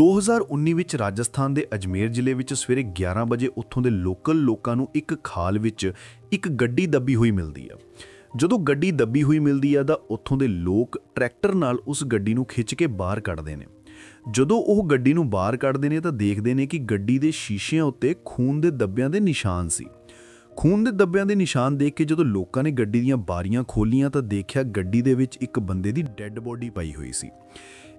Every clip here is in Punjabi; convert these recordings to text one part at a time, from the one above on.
2019 ਵਿੱਚ ਰਾਜਸਥਾਨ ਦੇ ਅਜਮੇਰ ਜ਼ਿਲ੍ਹੇ ਵਿੱਚ ਸਵੇਰੇ 11 ਵਜੇ ਉੱਥੋਂ ਦੇ ਲੋਕਲ ਲੋਕਾਂ ਨੂੰ ਇੱਕ ਖਾਲ ਵਿੱਚ ਇੱਕ ਗੱਡੀ ਦੱਬੀ ਹੋਈ ਮਿਲਦੀ ਆ। ਜਦੋਂ ਗੱਡੀ ਦੱਬੀ ਹੋਈ ਮਿਲਦੀ ਆ ਤਾਂ ਉੱਥੋਂ ਦੇ ਲੋਕ ਟਰੈਕਟਰ ਨਾਲ ਉਸ ਗੱਡੀ ਨੂੰ ਖਿੱਚ ਕੇ ਬਾਹਰ ਕੱਢਦੇ ਨੇ। ਜਦੋਂ ਉਹ ਗੱਡੀ ਨੂੰ ਬਾਹਰ ਕੱਢਦੇ ਨੇ ਤਾਂ ਦੇਖਦੇ ਨੇ ਕਿ ਗੱਡੀ ਦੇ ਸ਼ੀਸ਼ਿਆਂ ਉੱਤੇ ਖੂਨ ਦੇ ਦੱਬਿਆਂ ਦੇ ਨਿਸ਼ਾਨ ਸੀ। ਖੂਨ ਦੇ ਦੱਬਿਆਂ ਦੇ ਨਿਸ਼ਾਨ ਦੇਖ ਕੇ ਜਦੋਂ ਲੋਕਾਂ ਨੇ ਗੱਡੀ ਦੀਆਂ ਬਾਰੀਆਂ ਖੋਲੀਆਂ ਤਾਂ ਦੇਖਿਆ ਗੱਡੀ ਦੇ ਵਿੱਚ ਇੱਕ ਬੰਦੇ ਦੀ ਡੈੱਡ ਬੋਡੀ ਪਈ ਹੋਈ ਸੀ।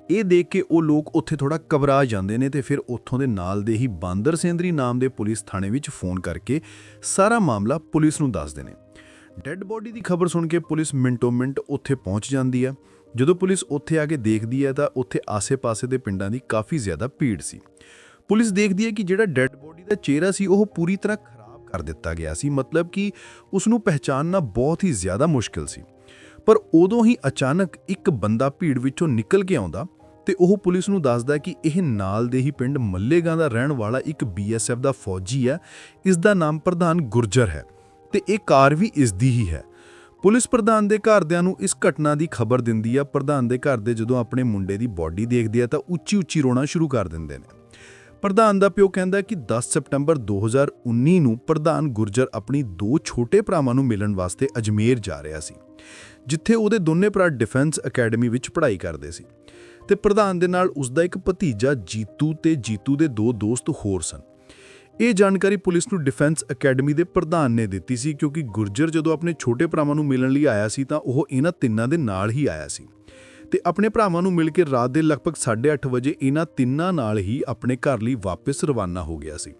ਇਹ ਦੇਖ ਕੇ ਉਹ ਲੋਕ ਉੱਥੇ ਥੋੜਾ ਘਬਰਾ ਜਾਂਦੇ ਨੇ ਤੇ ਫਿਰ ਉੱਥੋਂ ਦੇ ਨਾਲ ਦੇ ਹੀ ਬਾਂਦਰ ਸੇਂਦਰੀ ਨਾਮ ਦੇ ਪੁਲਿਸ ਥਾਣੇ ਵਿੱਚ ਫੋਨ ਕਰਕੇ ਸਾਰਾ ਮਾਮਲਾ ਪੁਲਿਸ ਨੂੰ ਦੱਸਦੇ ਨੇ। ਡੈੱਡ ਬੋਡੀ ਦੀ ਖਬਰ ਸੁਣ ਕੇ ਪੁਲਿਸ ਮਿੰਟੋ ਮਿੰਟ ਉੱਥੇ ਪਹੁੰਚ ਜਾਂਦੀ ਹੈ। ਜਦੋਂ ਪੁਲਿਸ ਉੱਥੇ ਆ ਕੇ ਦੇਖਦੀ ਹੈ ਤਾਂ ਉੱਥੇ ਆਸੇ-ਪਾਸੇ ਦੇ ਪਿੰਡਾਂ ਦੀ ਕਾਫੀ ਜ਼ਿਆਦਾ ਭੀੜ ਸੀ। ਪੁਲਿਸ ਦੇਖਦੀ ਹੈ ਕਿ ਜਿਹੜਾ ਡੈੱਡ ਬੋਡੀ ਦਾ ਚਿਹਰਾ ਸੀ ਉਹ ਪੂਰੀ ਤਰ੍ਹਾਂ ਖਰਾਬ ਕਰ ਦਿੱਤਾ ਗਿਆ ਸੀ। ਮਤਲਬ ਕਿ ਉਸ ਨੂੰ ਪਹਿਚਾਨਣਾ ਬਹੁਤ ਹੀ ਜ਼ਿਆਦਾ ਮੁਸ਼ਕਿਲ ਸੀ। ਪਰ ਉਦੋਂ ਹੀ ਅਚਾਨਕ ਇੱਕ ਬੰਦਾ ਭੀੜ ਵਿੱਚੋਂ ਨਿਕਲ ਕੇ ਆਉਂਦਾ ਤੇ ਉਹ ਪੁਲਿਸ ਨੂੰ ਦੱਸਦਾ ਕਿ ਇਹ ਨਾਲ ਦੇ ਹੀ ਪਿੰਡ ਮੱਲੇਗਾਂ ਦਾ ਰਹਿਣ ਵਾਲਾ ਇੱਕ ਬੀਐਸਐਫ ਦਾ ਫੌਜੀ ਹੈ, ਇਸ ਦਾ ਨਾਮ ਪ੍ਰਧਾਨ ਗੁਰਜਰ ਹੈ ਤੇ ਇਹ ਕਾਰ ਵੀ ਇਸ ਦੀ ਹੀ ਹੈ। ਪੁਲਿਸ ਪ੍ਰਧਾਨ ਦੇ ਘਰਦਿਆਂ ਨੂੰ ਇਸ ਘਟਨਾ ਦੀ ਖਬਰ ਦਿੰਦੀ ਆ, ਪ੍ਰਧਾਨ ਦੇ ਘਰ ਦੇ ਜਦੋਂ ਆਪਣੇ ਮੁੰਡੇ ਦੀ ਬਾਡੀ ਦੇਖਦੇ ਆ ਤਾਂ ਉੱਚੀ ਉੱਚੀ ਰੋਣਾ ਸ਼ੁਰੂ ਕਰ ਦਿੰਦੇ ਨੇ। ਪ੍ਰਧਾਨ ਦਾ ਪਿਓ ਕਹਿੰਦਾ ਕਿ 10 ਸਪਟੰਬਰ 2019 ਨੂੰ ਪ੍ਰਧਾਨ ਗੁਰਜਰ ਆਪਣੀ ਦੋ ਛੋਟੇ ਭਰਾਵਾਂ ਨੂੰ ਮਿਲਣ ਵਾਸਤੇ ਅਜਮੇਰ ਜਾ ਰਿਹਾ ਸੀ, ਜਿੱਥੇ ਉਹਦੇ ਦੋਨੇ ਭਰਾ ਡਿਫੈਂਸ ਅਕੈਡਮੀ ਵਿੱਚ ਪੜ੍ਹਾਈ ਕਰਦੇ ਸੀ। ਤੇ ਪ੍ਰਧਾਨ ਦੇ ਨਾਲ ਉਸ ਦਾ ਇੱਕ ਭਤੀਜਾ ਜੀਤੂ ਤੇ ਜੀਤੂ ਦੇ ਦੋ ਦੋਸਤ ਹੋਰ ਸਨ। ਇਹ ਜਾਣਕਾਰੀ ਪੁਲਿਸ ਨੂੰ ਡਿਫੈਂਸ ਅਕੈਡਮੀ ਦੇ ਪ੍ਰਧਾਨ ਨੇ ਦਿੱਤੀ ਸੀ ਕਿਉਂਕਿ ਗੁਰਜਰ ਜਦੋਂ ਆਪਣੇ ਛੋਟੇ ਭਰਾਵਾਂ ਨੂੰ ਮਿਲਣ ਲਈ ਆਇਆ ਸੀ ਤਾਂ ਉਹ ਇਹਨਾਂ ਤਿੰਨਾਂ ਦੇ ਨਾਲ ਹੀ ਆਇਆ ਸੀ। ਤੇ ਆਪਣੇ ਭਰਾਵਾਂ ਨੂੰ ਮਿਲ ਕੇ ਰਾਤ ਦੇ ਲਗਭਗ 8:30 ਵਜੇ ਇਹਨਾਂ ਤਿੰਨਾਂ ਨਾਲ ਹੀ ਆਪਣੇ ਘਰ ਲਈ ਵਾਪਸ ਰਵਾਨਾ ਹੋ ਗਿਆ ਸੀ।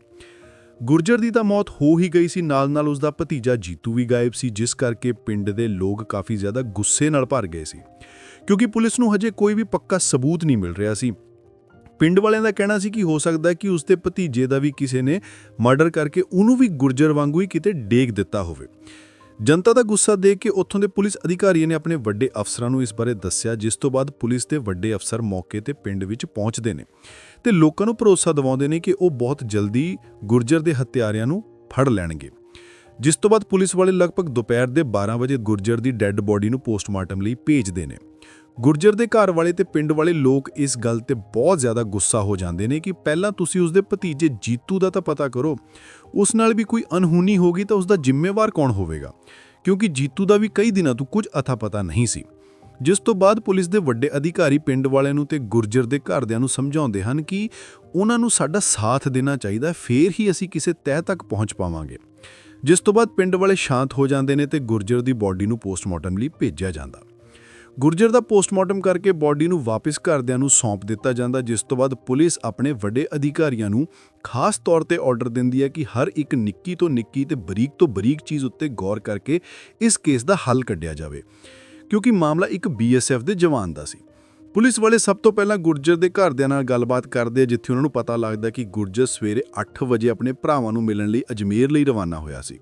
ਗੁਰਜਰ ਦੀ ਤਾਂ ਮੌਤ ਹੋ ਹੀ ਗਈ ਸੀ ਨਾਲ ਨਾਲ ਉਸ ਦਾ ਭਤੀਜਾ ਜੀਤੂ ਵੀ ਗਾਇਬ ਸੀ, ਜਿਸ ਕਰਕੇ ਪਿੰਡ ਦੇ ਲੋਕ ਕਾਫੀ ਜ਼ਿਆਦਾ ਗੁੱਸੇ ਨਾਲ ਭਰ ਗਏ ਸੀ। ਕਿਉਂਕਿ ਪੁਲਿਸ ਨੂੰ ਹਜੇ ਕੋਈ ਵੀ ਪੱਕਾ ਸਬੂਤ ਨਹੀਂ ਮਿਲ ਰਿਹਾ ਸੀ। ਪਿੰਡ ਵਾਲਿਆਂ ਦਾ ਕਹਿਣਾ ਸੀ ਕਿ ਹੋ ਸਕਦਾ ਹੈ ਕਿ ਉਸਦੇ ਭਤੀਜੇ ਦਾ ਵੀ ਕਿਸੇ ਨੇ ਮਰਡਰ ਕਰਕੇ ਉਹਨੂੰ ਵੀ ਗੁਰਜਰ ਵਾਂਗੂ ਹੀ ਕਿਤੇ ਡੇਗ ਦਿੱਤਾ ਹੋਵੇ। ਜਨਤਾ ਦਾ ਗੁੱਸਾ ਦੇਖ ਕੇ ਉੱਥੋਂ ਦੇ ਪੁਲਿਸ ਅਧਿਕਾਰੀਆਂ ਨੇ ਆਪਣੇ ਵੱਡੇ ਅਫਸਰਾਂ ਨੂੰ ਇਸ ਬਾਰੇ ਦੱਸਿਆ, ਜਿਸ ਤੋਂ ਬਾਅਦ ਪੁਲਿਸ ਦੇ ਵੱਡੇ ਅਫਸਰ ਮੌਕੇ ਤੇ ਪਿੰਡ ਵਿੱਚ ਪਹੁੰਚਦੇ ਨੇ ਤੇ ਲੋਕਾਂ ਨੂੰ ਭਰੋਸਾ ਦਿਵਾਉਂਦੇ ਨੇ ਕਿ ਉਹ ਬਹੁਤ ਜਲਦੀ ਗੁਰਜਰ ਦੇ ਹੱਤਿਆਰਿਆਂ ਨੂੰ ਫੜ ਲੈਣਗੇ। ਜਿਸ ਤੋਂ ਬਾਅਦ ਪੁਲਿਸ ਵਾਲੇ ਲਗਭਗ ਦੁਪਹਿਰ ਦੇ 12 ਵਜੇ ਗੁਰਜਰ ਦੀ ਡੈੱਡ ਬੋਡੀ ਨੂੰ ਪੋਸਟਮਾਰਟਮ ਲਈ ਭੇਜਦੇ ਨੇ। ਗੁਰਜਰ ਦੇ ਘਰ ਵਾਲੇ ਤੇ ਪਿੰਡ ਵਾਲੇ ਲੋਕ ਇਸ ਗੱਲ ਤੇ ਬਹੁਤ ਜ਼ਿਆਦਾ ਗੁੱਸਾ ਹੋ ਜਾਂਦੇ ਨੇ ਕਿ ਪਹਿਲਾਂ ਤੁਸੀਂ ਉਸ ਦੇ ਭਤੀਜੇ ਜੀਤੂ ਦਾ ਤਾਂ ਪਤਾ ਕਰੋ ਉਸ ਨਾਲ ਵੀ ਕੋਈ ਅਨਹੋਨੀ ਹੋ ਗਈ ਤਾਂ ਉਸ ਦਾ ਜ਼ਿੰਮੇਵਾਰ ਕੌਣ ਹੋਵੇਗਾ? ਕਿਉਂਕਿ ਜੀਤੂ ਦਾ ਵੀ ਕਈ ਦਿਨਾਂ ਤੋਂ ਕੁਝ ਅਥਾ ਪਤਾ ਨਹੀਂ ਸੀ। ਜਿਸ ਤੋਂ ਬਾਅਦ ਪੁਲਿਸ ਦੇ ਵੱਡੇ ਅਧਿਕਾਰੀ ਪਿੰਡ ਵਾਲਿਆਂ ਨੂੰ ਤੇ ਗੁਰਜਰ ਦੇ ਘਰਦਿਆਂ ਨੂੰ ਸਮਝਾਉਂਦੇ ਹਨ ਕਿ ਉਹਨਾਂ ਨੂੰ ਸਾਡਾ ਸਾਥ ਦੇਣਾ ਚਾਹੀਦਾ ਹੈ, ਫੇਰ ਹੀ ਅਸੀਂ ਕਿਸੇ ਤਹਿ ਤੱਕ ਪਹੁੰਚ ਪਾਵਾਂਗੇ। ਜਿਸ ਤੋਂ ਬਾਅਦ ਪਿੰਡ ਵਾਲੇ ਸ਼ਾਂਤ ਹੋ ਜਾਂਦੇ ਨੇ ਤੇ ਗੁਰਜਰ ਦੀ ਬਾਡੀ ਨੂੰ ਪੋਸਟਮਾਰਟਮ ਲਈ ਭੇਜਿਆ ਜਾਂਦਾ। ਗੁਰਜਰ ਦਾ ਪੋਸਟਮਾਰਟਮ ਕਰਕੇ ਬਾਡੀ ਨੂੰ ਵਾਪਸ ਘਰਦਿਆਂ ਨੂੰ ਸੌਂਪ ਦਿੱਤਾ ਜਾਂਦਾ, ਜਿਸ ਤੋਂ ਬਾਅਦ ਪੁਲਿਸ ਆਪਣੇ ਵੱਡੇ ਅਧਿਕਾਰੀਆਂ ਨੂੰ ਖਾਸ ਤੌਰ ਤੇ ਆਰਡਰ ਦਿੰਦੀ ਹੈ ਕਿ ਹਰ ਇੱਕ ਨਿੱਕੀ ਤੋਂ ਨਿੱਕੀ ਤੇ ਬਰੀਕ ਤੋਂ ਬਰੀਕ ਚੀਜ਼ ਉੱਤੇ ਗੌਰ ਕਰਕੇ ਇਸ ਕੇਸ ਦਾ ਹੱਲ ਕੱਢਿਆ ਜਾਵੇ। ਕਿਉਂਕਿ ਮਾਮਲਾ ਇੱਕ ਬੀਐਸਐਫ ਦੇ ਜਵਾਨ ਦਾ ਸੀ। ਪੁਲਿਸ ਵਾਲੇ ਸਭ ਤੋਂ ਪਹਿਲਾਂ ਗੁਰਜਰ ਦੇ ਘਰਦਿਆਂ ਨਾਲ ਗੱਲਬਾਤ ਕਰਦੇ ਆ, ਜਿੱਥੇ ਉਹਨਾਂ ਨੂੰ ਪਤਾ ਲੱਗਦਾ ਕਿ ਗੁਰਜਰ ਸਵੇਰੇ 8 ਵਜੇ ਆਪਣੇ ਭਰਾਵਾਂ ਨੂੰ ਮਿਲਣ ਲਈ ਅਜਮੇਰ ਲਈ ਰਵਾਨਾ ਹੋਇਆ ਸੀ।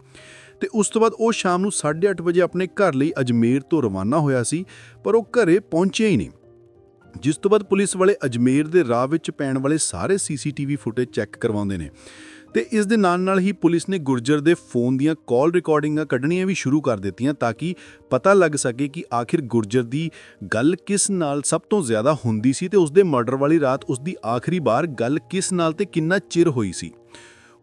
ਤੇ ਉਸ ਤੋਂ ਬਾਅਦ ਉਹ ਸ਼ਾਮ ਨੂੰ 8:30 ਵਜੇ ਆਪਣੇ ਘਰ ਲਈ ਅਜਮੇਰ ਤੋਂ ਰਵਾਨਾ ਹੋਇਆ ਸੀ, ਪਰ ਉਹ ਘਰੇ ਪਹੁੰਚਿਆ ਹੀ ਨਹੀਂ। ਜਿਸ ਤੋਂ ਬਾਅਦ ਪੁਲਿਸ ਵਾਲੇ ਅਜਮੇਰ ਦੇ ਰਾਹ ਵਿੱਚ ਪੈਣ ਵਾਲੇ ਸਾਰੇ ਸੀਸੀਟੀਵੀ ਫੁਟੇਜ ਚੈੱਕ ਕਰਵਾਉਂਦੇ ਨੇ। ਤੇ ਇਸ ਦੇ ਨਾਲ ਨਾਲ ਹੀ ਪੁਲਿਸ ਨੇ ਗੁਰਜਰ ਦੇ ਫੋਨ ਦੀਆਂ ਕਾਲ ਰਿਕਾਰਡਿੰਗਾਂ ਕੱਢਣੀਆਂ ਵੀ ਸ਼ੁਰੂ ਕਰ ਦਿੱਤੀਆਂ ਤਾਂ ਕਿ ਪਤਾ ਲੱਗ ਸਕੇ ਕਿ ਆਖਿਰ ਗੁਰਜਰ ਦੀ ਗੱਲ ਕਿਸ ਨਾਲ ਸਭ ਤੋਂ ਜ਼ਿਆਦਾ ਹੁੰਦੀ ਸੀ ਤੇ ਉਸ ਦੇ ਮਰਡਰ ਵਾਲੀ ਰਾਤ ਉਸ ਦੀ ਆਖਰੀ ਵਾਰ ਗੱਲ ਕਿਸ ਨਾਲ ਤੇ ਕਿੰਨਾ ਚਿਰ ਹੋਈ ਸੀ।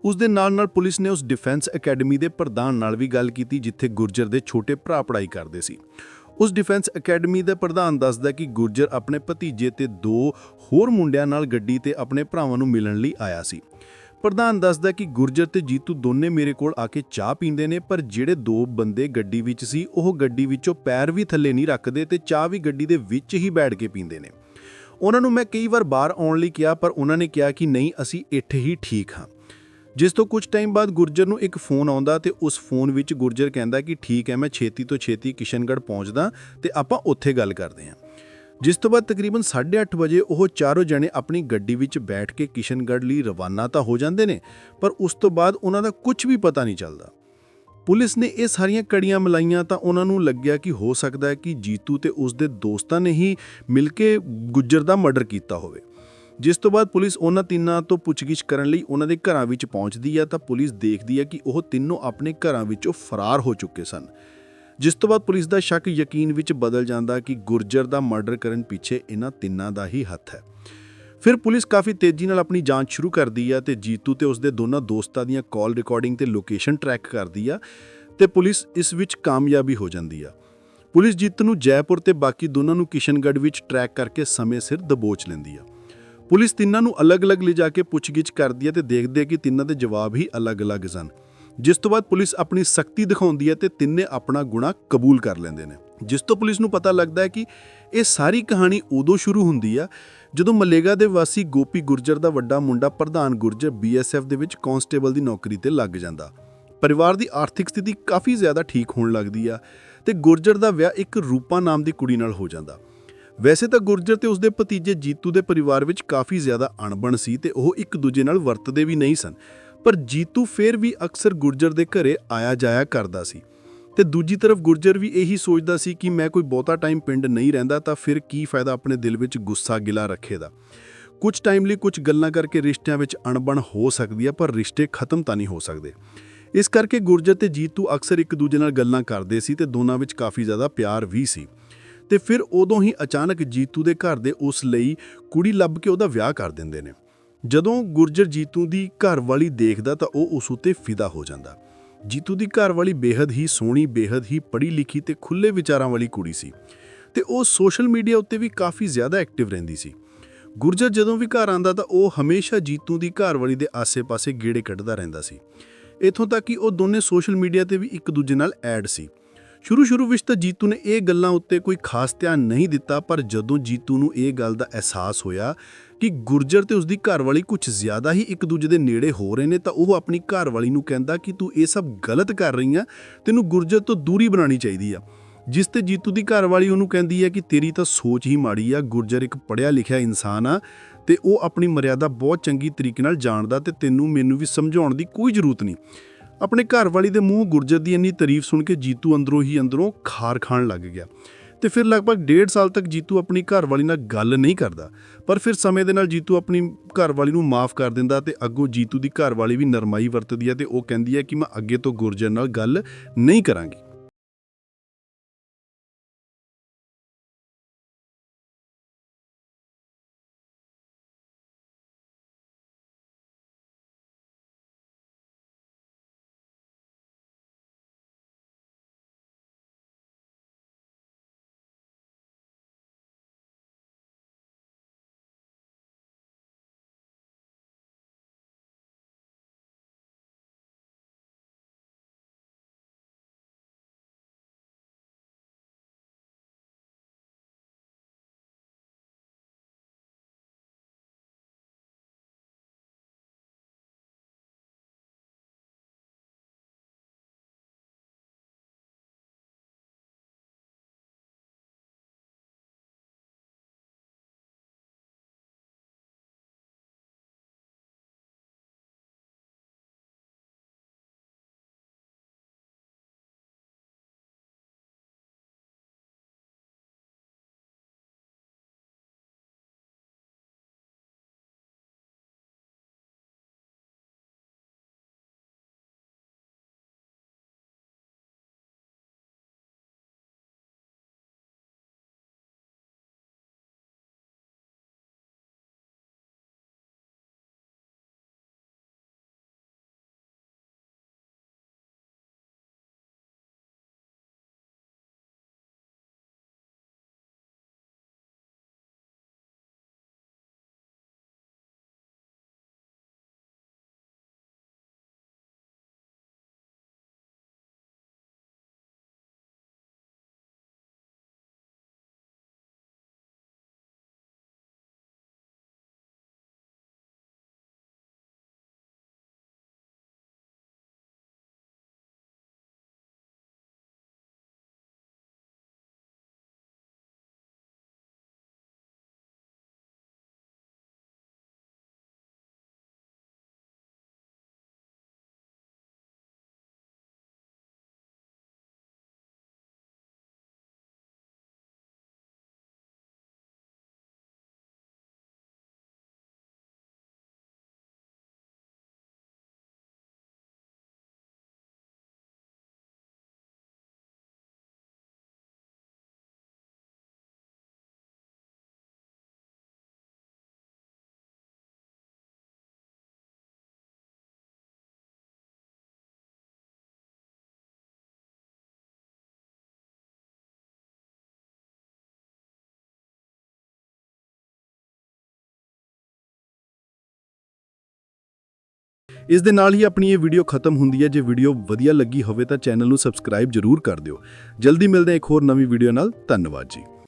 ਉਸ ਦੇ ਨਾਲ ਨਾਲ ਪੁਲਿਸ ਨੇ ਉਸ ਡਿਫੈਂਸ ਅਕੈਡਮੀ ਦੇ ਪ੍ਰਧਾਨ ਨਾਲ ਵੀ ਗੱਲ ਕੀਤੀ ਜਿੱਥੇ ਗੁਰਜਰ ਦੇ ਛੋਟੇ ਭਰਾ ਪੜ੍ਹਾਈ ਕਰਦੇ ਸੀ। ਉਸ ਡਿਫੈਂਸ ਅਕੈਡਮੀ ਦਾ ਪ੍ਰਧਾਨ ਦੱਸਦਾ ਕਿ ਗੁਰਜਰ ਆਪਣੇ ਭਤੀਜੇ ਤੇ ਦੋ ਹੋਰ ਮੁੰਡਿਆਂ ਨਾਲ ਗੱਡੀ ਤੇ ਆਪਣੇ ਭਰਾਵਾਂ ਨੂੰ ਮਿਲਣ ਲਈ ਆਇਆ ਸੀ। ਪ੍ਰਧਾਨ ਦੱਸਦਾ ਕਿ ਗੁਰਜਰ ਤੇ ਜੀਤੂ ਦੋਨੇ ਮੇਰੇ ਕੋਲ ਆ ਕੇ ਚਾਹ ਪੀਂਦੇ ਨੇ, ਪਰ ਜਿਹੜੇ ਦੋ ਬੰਦੇ ਗੱਡੀ ਵਿੱਚ ਸੀ, ਉਹ ਗੱਡੀ ਵਿੱਚੋਂ ਪੈਰ ਵੀ ਥੱਲੇ ਨਹੀਂ ਰੱਖਦੇ ਤੇ ਚਾਹ ਵੀ ਗੱਡੀ ਦੇ ਵਿੱਚ ਹੀ ਬੈਠ ਕੇ ਪੀਂਦੇ ਨੇ। ਉਹਨਾਂ ਨੂੰ ਮੈਂ ਕਈ ਵਾਰ ਬਾਹਰ ਆਉਣ ਲਈ ਕਿਹਾ, ਪਰ ਉਹਨਾਂ ਨੇ ਕਿਹਾ ਕਿ ਨਹੀਂ, ਅਸੀਂ ਇੱਥੇ ਹੀ ਠੀਕ ਹਾਂ। ਜਿਸ ਤੋਂ ਕੁਝ ਟਾਈਮ ਬਾਅਦ ਗੁਰਜਰ ਨੂੰ ਇੱਕ ਫੋਨ ਆਉਂਦਾ ਤੇ ਉਸ ਫੋਨ ਵਿੱਚ ਗੁਰਜਰ ਕਹਿੰਦਾ ਕਿ ਠੀਕ ਹੈ, ਮੈਂ ਛੇਤੀ ਤੋਂ ਛੇਤੀ ਕਿਸ਼ਨਗੜ੍ਹ ਪਹੁੰਚਦਾ ਤੇ ਆਪਾਂ ਉੱਥੇ ਗੱਲ ਕਰਦੇ ਹਾਂ। ਜਿਸ ਤੋਂ ਬਾਅਦ ਤਕਰੀਬਨ 8:30 ਵਜੇ ਉਹ ਚਾਰੋਂ ਜਣੇ ਆਪਣੀ ਗੱਡੀ ਵਿੱਚ ਬੈਠ ਕੇ ਕਿਸ਼ਨਗੜ੍ਹ ਲਈ ਰਵਾਨਾ ਤਾਂ ਹੋ ਜਾਂਦੇ ਨੇ, ਪਰ ਉਸ ਤੋਂ ਬਾਅਦ ਉਹਨਾਂ ਦਾ ਕੁਝ ਵੀ ਪਤਾ ਨਹੀਂ ਚੱਲਦਾ। ਪੁਲਿਸ ਨੇ ਇਹ ਸਾਰੀਆਂ ਕੜੀਆਂ ਮਿਲਾਈਆਂ ਤਾਂ ਉਹਨਾਂ ਨੂੰ ਲੱਗਿਆ ਕਿ ਹੋ ਸਕਦਾ ਹੈ ਕਿ ਜੀਤੂ ਤੇ ਉਸ ਦੇ ਦੋਸਤਾਂ ਨੇ ਹੀ ਮਿਲ ਕੇ ਗੁੱਜਰ ਦਾ ਮਰਡਰ ਕੀਤਾ ਹੋਵੇ। ਜਿਸ ਤੋਂ ਬਾਅਦ ਪੁਲਿਸ ਉਹਨਾਂ ਤਿੰਨਾਂ ਤੋਂ ਪੁੱਛਗਿੱਛ ਕਰਨ ਲਈ ਉਹਨਾਂ ਦੇ ਘਰਾਂ ਵਿੱਚ ਪਹੁੰਚਦੀ ਹੈ ਤਾਂ ਪੁਲਿਸ ਦੇਖਦੀ ਹੈ ਕਿ ਉਹ ਤਿੰਨੋਂ ਆਪਣੇ ਘਰਾਂ ਵਿੱਚੋਂ ਫਰਾਰ ਹੋ ਚੁੱਕੇ ਸਨ। ਜਿਸ ਤੋਂ ਬਾਅਦ ਪੁਲਿਸ ਦਾ ਸ਼ੱਕ ਯਕੀਨ ਵਿੱਚ ਬਦਲ ਜਾਂਦਾ ਕਿ ਗੁਰਜਰ ਦਾ ਮਰਡਰ ਕਰਨ ਪਿੱਛੇ ਇਹਨਾਂ ਤਿੰਨਾਂ ਦਾ ਹੀ ਹੱਥ ਹੈ। ਫਿਰ ਪੁਲਿਸ ਕਾਫੀ ਤੇਜ਼ੀ ਨਾਲ ਆਪਣੀ ਜਾਂਚ ਸ਼ੁਰੂ ਕਰਦੀ ਆ ਤੇ ਜੀਤੂ ਤੇ ਉਸਦੇ ਦੋਨਾਂ ਦੋਸਤਾਂ ਦੀਆਂ ਕਾਲ ਰਿਕਾਰਡਿੰਗ ਤੇ ਲੋਕੇਸ਼ਨ ਟਰੈਕ ਕਰਦੀ ਆ ਤੇ ਪੁਲਿਸ ਇਸ ਵਿੱਚ ਕਾਮਯਾਬੀ ਹੋ ਜਾਂਦੀ ਆ। ਪੁਲਿਸ ਜੀਤੂ ਨੂੰ ਜੈਪੁਰ ਤੇ ਬਾਕੀ ਦੋਨਾਂ ਨੂੰ ਕਿਸ਼ਨਗੜ੍ਹ ਵਿੱਚ ਟਰੈਕ ਕਰਕੇ ਸਮੇਂ ਸਿਰ ਦਬੋਚ ਲੈਂਦੀ ਆ। ਪੁਲਿਸ ਤਿੰਨਾਂ ਨੂੰ ਅਲੱਗ-ਅਲੱਗ ਲਿਜਾ ਕੇ ਪੁੱਛਗਿੱਛ ਕਰਦੀ ਹੈ ਤੇ ਦੇਖਦੇ ਹੈ ਕਿ ਤਿੰਨਾਂ ਦੇ ਜਵਾਬ ਹੀ ਅਲੱਗ-ਅਲੱਗ ਸਨ। ਜਿਸ ਤੋਂ ਬਾਅਦ ਪੁਲਿਸ ਆਪਣੀ ਸਖਤੀ ਦਿਖਾਉਂਦੀ ਹੈ ਤੇ ਤਿੰਨੇ ਆਪਣਾ ਗੁਨਾਹ ਕਬੂਲ ਕਰ ਲੈਂਦੇ ਨੇ। ਜਿਸ ਤੋਂ ਪੁਲਿਸ ਨੂੰ ਪਤਾ ਲੱਗਦਾ ਹੈ ਕਿ ਇਹ ਸਾਰੀ ਕਹਾਣੀ ਉਦੋਂ ਸ਼ੁਰੂ ਹੁੰਦੀ ਆ, ਜਦੋਂ ਮਲੇਗਾ ਦੇ ਵਾਸੀ ਗੋਪੀ ਗੁਰਜਰ ਦਾ ਵੱਡਾ ਮੁੰਡਾ ਪ੍ਰਧਾਨ ਗੁਰਜਰ ਬੀਐਸਐਫ ਦੇ ਵਿੱਚ ਕਾਂਸਟੇਬਲ ਦੀ ਨੌਕਰੀ ਤੇ ਲੱਗ ਜਾਂਦਾ। ਪਰਿਵਾਰ ਦੀ ਆਰਥਿਕ ਸਥਿਤੀ ਕਾਫੀ ਜ਼ਿਆਦਾ ਠੀਕ ਹੋਣ ਲੱਗਦੀ ਆ ਤੇ ਗੁਰਜਰ ਦਾ ਵਿਆਹ ਇੱਕ ਰੂਪਾ ਨਾਮ ਦੀ ਕੁੜੀ ਨਾਲ ਹੋ ਜਾਂਦਾ। ਵੈਸੇ ਤਾਂ ਗੁਰਜਰ ਤੇ ਉਸਦੇ ਭਤੀਜੇ ਜੀਤੂ ਦੇ ਪਰਿਵਾਰ ਵਿੱਚ ਕਾਫੀ ਜ਼ਿਆਦਾ ਅਣਬਣ ਸੀ ਤੇ ਉਹ ਇੱਕ ਦੂਜੇ ਨਾਲ ਵਰਤਦੇ ਵੀ ਨਹੀਂ ਸਨ। ਪਰ ਜੀਤੂ ਫੇਰ ਵੀ ਅਕਸਰ ਗੁਰਜਰ ਦੇ ਘਰੇ ਆਇਆ ਜਾਇਆ ਕਰਦਾ ਸੀ। ਤੇ ਦੂਜੀ ਤਰਫ ਗੁਰਜਰ ਵੀ ਇਹੀ ਸੋਚਦਾ ਸੀ ਕਿ ਮੈਂ ਕੋਈ ਬਹੁਤਾ ਟਾਈਮ ਪਿੰਡ ਨਹੀਂ ਰਹਿੰਦਾ ਤਾਂ ਫਿਰ ਕੀ ਫਾਇਦਾ ਆਪਣੇ ਦਿਲ ਵਿੱਚ ਗੁੱਸਾ ਗਿਲਾ ਰੱਖੇ ਦਾ। ਕੁਝ ਟਾਈਮ ਲਈ ਕੁਝ ਗੱਲਾਂ ਕਰਕੇ ਰਿਸ਼ਤਿਆਂ ਵਿੱਚ ਅਣਬਣ ਹੋ ਸਕਦੀ ਹੈ ਪਰ ਰਿਸ਼ਤੇ ਖਤਮ ਤਾਂ ਨਹੀਂ ਹੋ ਸਕਦੇ। ਇਸ ਕਰਕੇ ਗੁਰਜਰ ਤੇ ਜੀਤੂ ਅਕਸਰ ਇੱਕ ਦੂਜੇ ਨਾਲ ਗੱਲਾਂ ਕਰਦੇ ਸੀ ਤੇ ਦੋਨਾਂ ਵਿੱਚ ਕਾਫੀ ਜ਼ਿਆਦਾ ਪਿਆਰ ਵੀ ਸੀ। ਤੇ ਫਿਰ ਉਦੋਂ ਹੀ ਅਚਾਨਕ ਜੀਤੂ ਦੇ ਘਰ ਦੇ ਉਸ ਲਈ ਕੁੜੀ ਲੱਭ ਕੇ ਉਹਦਾ ਵਿਆਹ ਕਰ ਦਿੰਦੇ ਨੇ। ਜਦੋਂ ਗੁਰਜਰ ਜੀਤੂ ਦੀ ਘਰਵਾਲੀ ਦੇਖਦਾ ਤਾਂ ਉਹ ਉਸ ਉਤੇ ਫਿਦਾ ਹੋ ਜਾਂਦਾ। ਜੀਤੂ ਦੀ ਘਰਵਾਲੀ ਬੇहद ਹੀ ਸੋਹਣੀ ਬੇहद ਹੀ ਪੜ੍ਹੀ ਲਿਖੀ ਤੇ ਖੁੱਲੇ ਵਿਚਾਰਾਂ ਵਾਲੀ ਕੁੜੀ ਸੀ ਤੇ ਉਹ ਸੋਸ਼ਲ ਮੀਡੀਆ ਉੱਤੇ ਵੀ ਕਾਫੀ ਜ਼ਿਆਦਾ ਐਕਟਿਵ ਰਹਿੰਦੀ ਸੀ। ਗੁਰਜਰ ਜਦੋਂ ਵੀ ਘਰ ਆਂਦਾ ਤਾਂ ਉਹ ਹਮੇਸ਼ਾ ਜੀਤੂ ਦੀ ਘਰਵਾਲੀ ਦੇ ਆਸੇ-ਪਾਸੇ ਗੇੜੇ ਕੱਢਦਾ ਰਹਿੰਦਾ ਸੀ। ਇਥੋਂ ਤੱਕ ਕਿ ਉਹ ਦੋਨੇ ਸੋਸ਼ਲ ਮੀਡੀਆ ਤੇ ਵੀ ਇੱਕ ਦੂਜੇ ਨਾਲ ਐਡ ਸੀ। ਸ਼ੁਰੂ ਸ਼ੁਰੂ ਵਿੱਚ ਤਾਂ ਜੀਤੂ ਨੇ ਇਹ ਗੱਲਾਂ ਉੱਤੇ ਕੋਈ ਖਾਸ ਧਿਆਨ ਨਹੀਂ ਦਿੱਤਾ, ਪਰ ਜਦੋਂ ਜੀਤੂ ਨੂੰ ਇਹ ਗੱਲ ਦਾ ਅਹਿਸਾਸ ਹੋਇਆ ਕਿ ਗੁਰਜਰ ਤੇ ਉਸਦੀ ਘਰਵਾਲੀ ਕੁਝ ਜ਼ਿਆਦਾ ਹੀ ਇੱਕ ਦੂਜੇ ਦੇ ਨੇੜੇ ਹੋ ਰਹੇ ਨੇ, ਤਾਂ ਉਹ ਆਪਣੀ ਘਰਵਾਲੀ ਨੂੰ ਕਹਿੰਦਾ ਕਿ ਤੂੰ ਇਹ ਸਭ ਗਲਤ ਕਰ ਰਹੀ ਆ, ਤੈਨੂੰ ਗੁਰਜਰ ਤੋਂ ਦੂਰੀ ਬਣਾਉਣੀ ਚਾਹੀਦੀ ਆ। ਜਿਸ ਤੇ ਜੀਤੂ ਦੀ ਘਰਵਾਲੀ ਉਹਨੂੰ ਕਹਿੰਦੀ ਹੈ ਕਿ ਤੇਰੀ ਤਾਂ ਸੋਚ ਹੀ ਮਾੜੀ ਆ, ਗੁਰਜਰ ਇੱਕ ਪੜਿਆ ਲਿਖਿਆ ਇਨਸਾਨ ਆ ਤੇ ਉਹ ਆਪਣੀ ਮਰਿਆਦਾ ਬਹੁਤ ਚੰਗੀ ਤਰੀਕੇ ਨਾਲ ਜਾਣਦਾ ਤੇ ਤੈਨੂੰ ਮੈਨੂੰ ਵੀ ਸਮਝਾਉਣ ਦੀ ਕੋਈ ਜ਼ਰੂਰਤ ਨਹੀਂ। ਆਪਣੇ ਘਰ ਵਾਲੀ ਦੇ ਮੂੰਹ ਗੁਰਜਰ ਦੀ ਇੰਨੀ ਤਾਰੀਫ ਸੁਣ ਕੇ ਜੀਤੂ ਅੰਦਰੋਂ ਹੀ ਅੰਦਰੋਂ ਖਾਰ ਖਾਣ ਲੱਗ ਗਿਆ। ਤੇ ਫਿਰ ਲਗਭਗ ਡੇਢ ਸਾਲ ਤੱਕ ਜੀਤੂ ਆਪਣੀ ਘਰਵਾਲੀ ਨਾਲ ਗੱਲ ਨਹੀਂ ਕਰਦਾ। ਪਰ ਫਿਰ ਸਮੇਂ ਦੇ ਨਾਲ ਜੀਤੂ ਆਪਣੀ ਘਰਵਾਲੀ ਨੂੰ ਮਾਫ ਕਰ ਦਿੰਦਾ ਤੇ ਅੱਗੋਂ ਜੀਤੂ ਦੀ ਘਰਵਾਲੀ ਵੀ ਨਰਮਾਈ ਵਰਤਦੀ ਹੈ ਤੇ ਉਹ ਕਹਿੰਦੀ ਹੈ ਕਿ ਮੈਂ ਅੱਗੇ ਤੋਂ ਗੁਰਜਰ ਨਾਲ ਗੱਲ ਨਹੀਂ ਕਰਾਂਗੀ। ਇਸ ਦੇ ਨਾਲ ਹੀ ਆਪਣੀ ਇਹ ਵੀਡੀਓ ਖਤਮ ਹੁੰਦੀ ਹੈ। ਜੇ ਵੀਡੀਓ ਵਧੀਆ ਲੱਗੀ ਹੋਵੇ ਤਾਂ ਚੈਨਲ ਨੂੰ ਸਬਸਕ੍ਰਾਈਬ ਜ਼ਰੂਰ ਕਰ ਦਿਓ। ਜਲਦੀ ਮਿਲਦੇ ਹਾਂ ਇੱਕ ਹੋਰ ਨਵੀਂ ਵੀਡੀਓ ਨਾਲ। ਧੰਨਵਾਦ ਜੀ।